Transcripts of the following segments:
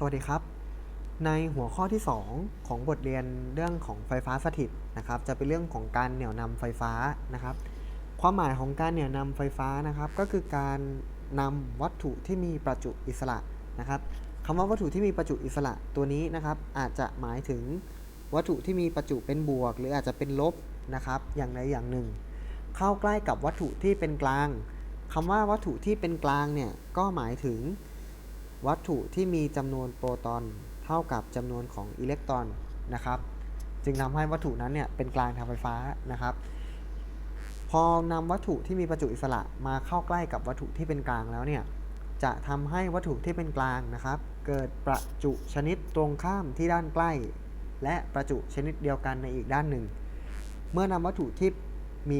สวัสดีครับ ในหัวข้อที่ 2 ของบทเรียนเรื่องของไฟฟ้าสถิตนะครับ จะเป็นเรื่องของการเหนี่ยวนำไฟฟ้านะครับ ความหมายของการเหนี่ยวนำไฟฟ้านะครับ ก็คือการนำวัตถุที่มีประจุอิสระนะครับคำว่าวัตถุที่มีประจุอิสระตัวนี้นะครับ อาจจะหมายถึงวัตถุที่มีประจุเป็นบวก หรืออาจจะเป็นลบนะครับ อย่างใดอย่างหนึ่ง เข้าใกล้กับวัตถุที่เป็นกลางคำว่าวัตถุที่เป็นกลางเนี่ยก็หมายถึง วัตถุที่มีจำนวนโปรตอนเท่ากับจำนวนของอิเล็กตรอนนะครับจึงทำให้วัตถุนั้นเนี่ยเป็นกลางทางไฟฟ้านะครับ พอนำวัตถุที่มีประจุอิสระมาเข้าใกล้กับวัตถุที่เป็นกลางแล้วเนี่ยจะทำให้วัตถุที่เป็นกลางนะครับ เกิดประจุชนิดตรงข้ามที่ด้านใกล้ และประจุชนิดเดียวกันในอีกด้านหนึ่ง เมื่อนำวัตถุที่มี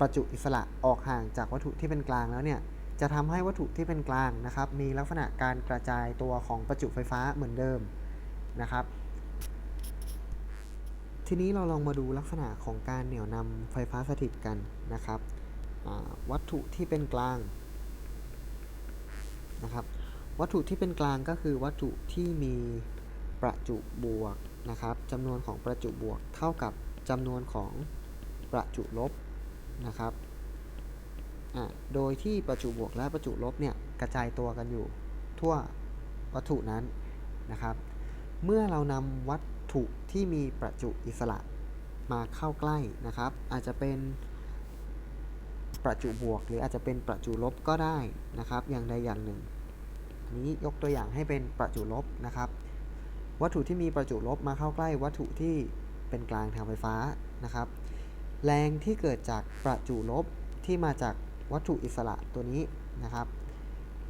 ประจุอิสระออกห่างจากวัตถุที่เป็นกลางแล้วเนี่ย จะทำให้วัตถุที่เป็นกลางนะครับ มีลักษณะการกระจายตัวของประจุไฟฟ้าเหมือนเดิมนะครับ ทีนี้เราลองมาดูลักษณะของการเหนี่ยวนำไฟฟ้าสถิตกันนะครับวัตถุที่เป็นกลางนะครับ วัตถุที่เป็นกลางก็คือวัตถุที่มีประจุบวกนะครับจำนวนของประจุบวกเท่ากับจำนวนของประจุลบนะครับ โดยที่ประจุบวกและประจุลบเนี่ยกระจายตัวกันอยู่ทั่ววัตถุนั้นนะครับ เมื่อเรานำวัตถุที่มีประจุอิสระมาเข้าใกล้นะครับ อาจจะเป็นประจุบวก หรืออาจจะเป็นประจุลบก็ได้นะครับ อย่างใดอย่างหนึ่งอันนี้ยกตัวอย่างให้เป็นประจุลบนะครับ วัตถุที่มีประจุลบมาเข้าใกล้ วัตถุที่เป็นกลางทางไฟฟ้านะครับ แรงที่เกิดจากประจุลบที่มาจาก วัตถุอิสระตัวนี้นะครับ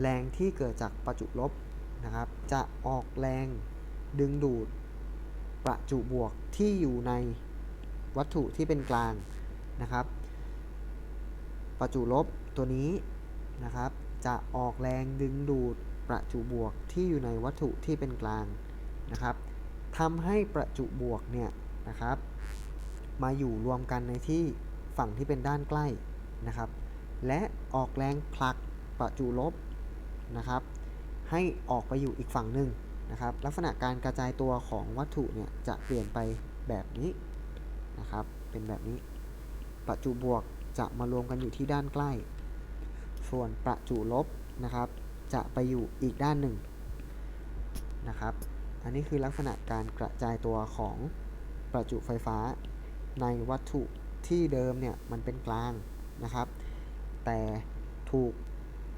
แรงที่เกิดจากประจุลบนะครับ จะออกแรงดึงดูดประจุบวกที่อยู่ในวัตถุที่เป็นกลางนะครับ ประจุลบตัวนี้นะครับ จะออกแรงดึงดูดประจุบวกที่อยู่ในวัตถุที่เป็นกลางนะครับทำให้ประจุบวกเนี่ยนะครับ มาอยู่รวมกันในที่ฝั่งที่เป็นด้านใกล้นะครับ และออกแรงผลักประจุลบนะครับ ให้ออกไปอยู่อีกฝั่งหนึ่งนะครับ ลักษณะการกระจายตัวของวัตถุเนี่ยจะเปลี่ยนไปแบบนี้นะครับ เป็นแบบนี้ ประจุบวกจะมารวมกันอยู่ที่ด้านใกล้ ส่วนประจุลบนะครับ จะไปอยู่อีกด้านหนึ่งนะครับ อันนี้คือลักษณะการกระจายตัวของประจุไฟฟ้าในวัตถุที่เดิมเนี่ยมันเป็นกลางนะครับ แต่ถูก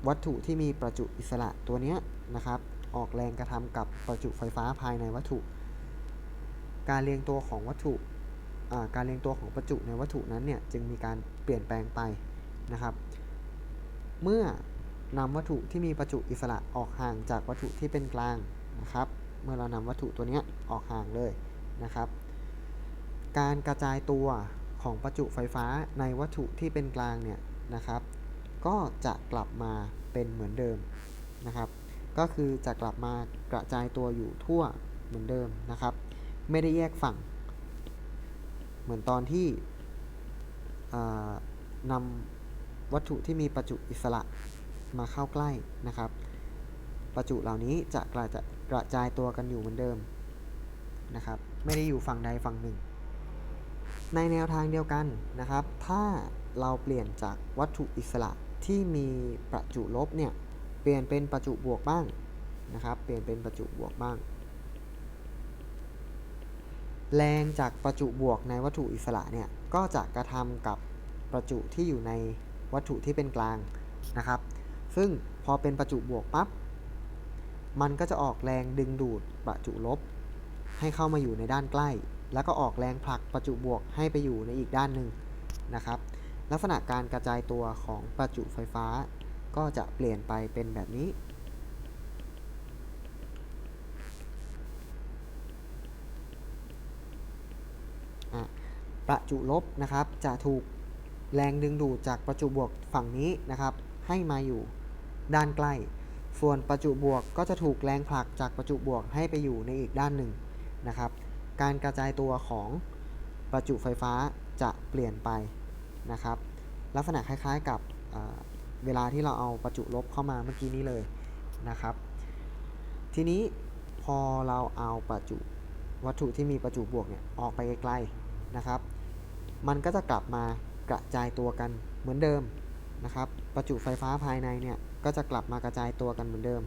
วัตถุที่มีประจุอิสระตัวเนี้ยนะครับ ออกแรงกระทำกับประจุไฟฟ้าภายในวัตถุ การเรียงตัวของวัตถุการเรียงตัวของประจุในวัตถุนั้นเนี่ยจึงมีการเปลี่ยนแปลงไปนะครับ เมื่อนำวัตถุที่มีประจุอิสระออกห่างจากวัตถุที่เป็นกลางนะครับ เมื่อเรานำวัตถุตัวนี้ออกห่างเลยนะครับ การกระจายตัวของประจุไฟฟ้าในวัตถุที่เป็นกลางเนี่ยนะครับ ก็จะกลับมาเป็นเหมือนเดิมนะครับ ก็คือจะกลับมากระจายตัวอยู่ทั่วเหมือนเดิมนะครับ ไม่ได้แยกฝั่ง เหมือนตอนที่นำวัตถุที่มีประจุอิสระมาเข้าใกล้นะครับ ประจุเหล่านี้จะกระจะกระจายตัวกันอยู่เหมือนเดิมนะครับ ไม่ได้อยู่ฝั่งใดฝั่งหนึ่ง ในแนวทางเดียวกันนะครับ ถ้าเราเปลี่ยนจากวัตถุอิสระ ที่มีประจุลบเนี่ยเปลี่ยนเป็นประจุบวกบ้างนะครับ เปลี่ยนเป็นประจุบวกบ้าง แรงจากประจุบวกในวัตถุอิสระเนี่ยก็จะกระทำกับประจุที่อยู่ในวัตถุที่เป็นกลางนะครับ ซึ่งพอเป็นประจุบวกปั๊บมันก็จะออกแรงดึงดูดประจุลบ ให้เข้ามาอยู่ในด้านใกล้ แล้วก็ออกแรงผลักประจุบวกให้ไปอยู่ในอีกด้านหนึ่งนะครับ ลักษณะการกระจายตัวของประจุไฟฟ้า ก็จะเปลี่ยนไปเป็นแบบนี้ ประจุลบนะครับจะถูกแรงดึงดูดจากประจุบวกฝั่งนี้นะครับ ให้มาอยู่ด้านใกล้ ส่วนประจุบวกก็จะถูกแรงผลักจากประจุบวกให้ไปอยู่ในอีกด้านหนึ่งนะครับ การกระจายตัวของประจุไฟฟ้าจะเปลี่ยนไป นะครับ ลักษณะคล้ายๆกับเวลาที่เราเอาประจุลบเข้ามาเมื่อกี้นี้เลยนะครับ ทีนี้พอเราเอาประจุวัตถุที่มีประจุบวกเนี่ยออกไปไกลๆนะครับ มันก็จะกลับมากระจายตัวกันเหมือนเดิมนะครับ ประจุไฟฟ้าภายในเนี่ยก็จะกลับมากระจายตัวกันเหมือนเดิม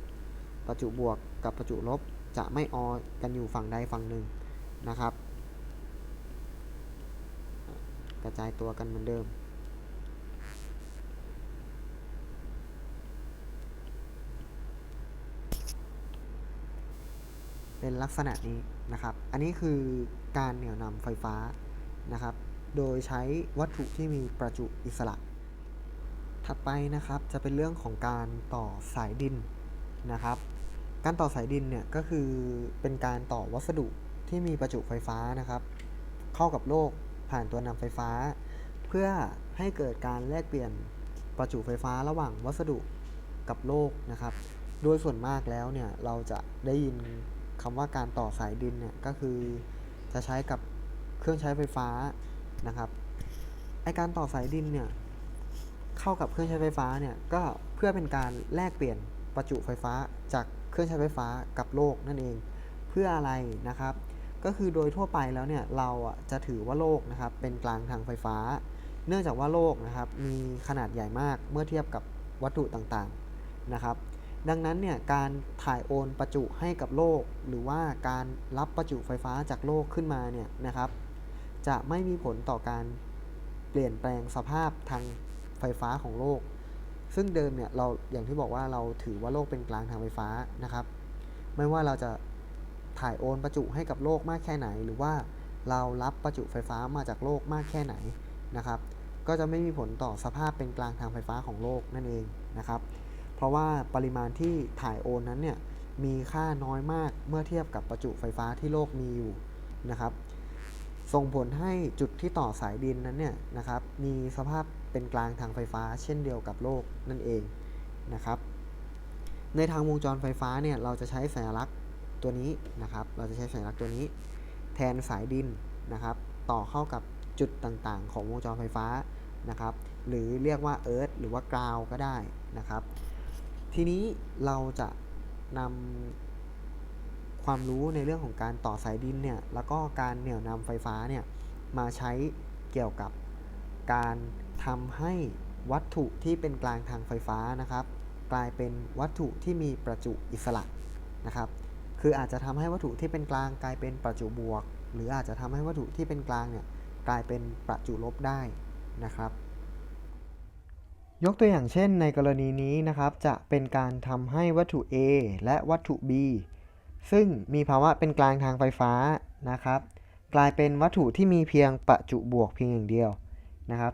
ประจุบวกกับประจุลบจะไม่ออกันอยู่ฝั่งใดฝั่งหนึ่งนะครับ กระจายตัวกันเหมือนเดิม เป็นลักษณะนี้นะครับ อันนี้คือการเหนี่ยวนำไฟฟ้านะครับ โดยใช้วัตถุที่มีประจุอิสระ ถัดไปนะครับจะเป็นเรื่องของการต่อสายดินนะครับ การต่อสายดินเนี่ยก็คือเป็นการต่อวัสดุที่มีประจุไฟฟ้านะครับ เข้ากับโลก ผ่านตัวนำไฟฟ้า เพื่อให้เกิดการแลกเปลี่ยนประจุไฟฟ้าระหว่างวัสดุกับโลกนะครับ โดยส่วนมากแล้วเนี่ยเราจะได้ยินคำว่าการต่อสายดินเนี่ยก็คือจะใช้กับเครื่องใช้ไฟฟ้านะครับไอการต่อสายดินเนี่ยเข้ากับเครื่องใช้ไฟฟ้าเนี่ยก็เพื่อเป็นการแลกเปลี่ยนประจุไฟฟ้าจากเครื่องใช้ไฟฟ้ากับโลกนั่นเอง เพื่ออะไรนะครับ ก็คือโดยทั่วไปแล้วเนี่ยเราอะจะถือว่าโลกนะครับเป็นกลางทางไฟฟ้า เนื่องจากว่าโลกนะครับมีขนาดใหญ่มากเมื่อเทียบกับวัตถุต่างๆนะครับดังนั้นเนี่ยการถ่ายโอนประจุให้กับโลก หรือว่าการรับประจุไฟฟ้าจากโลกขึ้นมาเนี่ยนะครับ จะไม่มีผลต่อการเปลี่ยนแปลงสภาพทางไฟฟ้าของโลก ซึ่งเดิมเนี่ยเราอย่างที่บอกว่าเราถือว่าโลกเป็นกลางทางไฟฟ้านะครับ ไม่ว่าเราจะ ถ่ายโอนประจุให้กับโลกมากแค่ไหน หรือว่าเรารับประจุไฟฟ้ามาจากโลกมากแค่ไหนนะครับ ก็จะไม่มีผลต่อสภาพเป็นกลางทางไฟฟ้าของโลกนั่นเองนะครับ เพราะว่าปริมาณที่ถ่ายโอนนั้นเนี่ยมีค่าน้อยมากเมื่อเทียบกับประจุไฟฟ้าที่โลกมีอยู่นะครับ ส่งผลให้จุดที่ต่อสายดินนั้นเนี่ยนะครับ มีสภาพเป็นกลางทางไฟฟ้า เช่นเดียวกับโลกนั่นเองนะครับ ในทางวงจรไฟฟ้าเนี่ยเราจะใช้สัญลักษณ์ ตัวนี้นะครับ เราจะใช้สัญลักษณ์ตัวนี้ แทนสายดินนะครับ ต่อเข้ากับจุดต่างๆ ของวงจรไฟฟ้านะครับ หรือเรียกว่าเอิร์ธหรือว่ากราวก็ได้นะครับ ทีนี้เราจะนำความรู้ในเรื่องของการต่อสายดินเนี่ย แล้วก็การเหนี่ยวนำไฟฟ้าเนี่ย มาใช้เกี่ยวกับการทำให้วัตถุที่เป็นกลางทางไฟฟ้านะครับ กลายเป็นวัตถุที่มีประจุอิสระนะครับ คืออาจจะทำให้วัตถุที่เป็นกลางกลายเป็นประจุบวก หรืออาจจะทำให้วัตถุที่เป็นกลางเนี่ยกลายเป็นประจุลบได้นะครับ ยกตัวอย่างเช่น ในกรณีนี้นะครับจะเป็นการทำให้วัตถุ A และวัตถุ B ซึ่งมีภาวะเป็นกลางทางไฟฟ้านะครับ กลายเป็นวัตถุที่มีเพียงประจุบวกเพียงอย่างเดียวนะครับ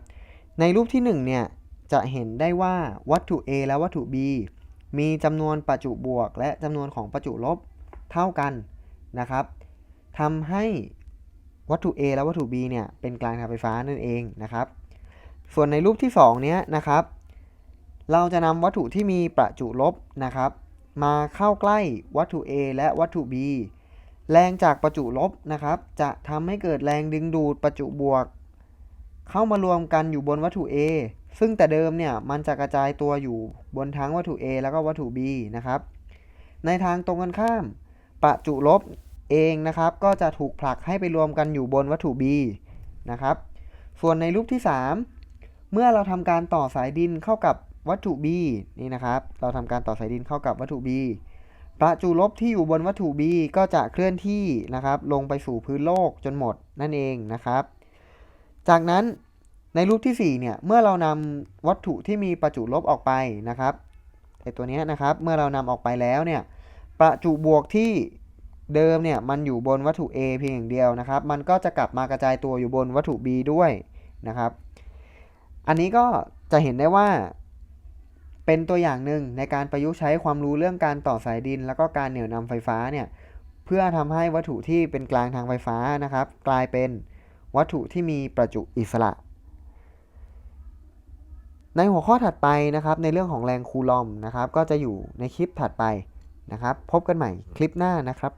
ในรูปที่ 1 เนี่ยจะเห็นได้ว่าวัตถุ A และวัตถุ B มีจำนวนประจุบวก และจำนวนของประจุลบ เท่ากันนะครับทำให้วัตถุ A และวัตถุ B เนี่ยเป็นกลางทางไฟฟ้านั่นเองนะครับ ส่วนในรูปที่ 2 เนี้ยนะครับ เราจะนำวัตถุที่มีประจุลบนะครับ มาเข้าใกล้วัตถุ A และวัตถุ B แรงจากประจุลบนะครับ จะทำให้เกิดแรงดึงดูดประจุบวก เข้ามารวมกันอยู่บนวัตถุ A ซึ่งแต่เดิมเนี่ยมันจะกระจายตัวอยู่บนทั้งวัตถุ A แล้วก็วัตถุ B นะครับ ในทางตรงกันข้าม ประจุลบเองนะครับ ก็จะถูกผลักให้ไปรวมกันอยู่บนวัตถุ B นะครับ ส่วนในรูปที่ 3 เมื่อเราทำการต่อสายดินเข้ากับวัตถุ B นี่นะครับ เราทำการต่อสายดินเข้ากับวัตถุ B ประจุลบที่อยู่บนวัตถุ B ก็จะเคลื่อนที่นะครับ ลงไปสู่พื้นโลกจนหมดนั่นเองนะครับ จากนั้นในรูปที่ 4 เนี่ย เมื่อเรานำวัตถุที่มีประจุลบออกไปนะครับไอตัวเนี้ยนะครับ เมื่อเรานำออกไปแล้วเนี่ย ประจุบวกที่เดิมเนี่ยมันอยู่บนวัตถุ A เพียงอย่างเดียวนะครับ มันก็จะกลับมากระจายตัวอยู่บนวัตถุ B ด้วยนะครับ อันนี้ก็จะเห็นได้ว่าเป็นตัวอย่างหนึ่งในการประยุกต์ใช้ความรู้เรื่องการต่อสายดิน แล้วก็การเหนี่ยวนำไฟฟ้าเนี่ยเพื่อทำให้วัตถุที่เป็นกลางทางไฟฟ้านะครับ กลายเป็นวัตถุที่มีประจุอิสระ ในหัวข้อถัดไปนะครับ ในเรื่องของแรงคูลอมนะครับ ก็จะอยู่ในคลิปถัดไป นะครับ พบกันใหม่คลิปหน้านะครับ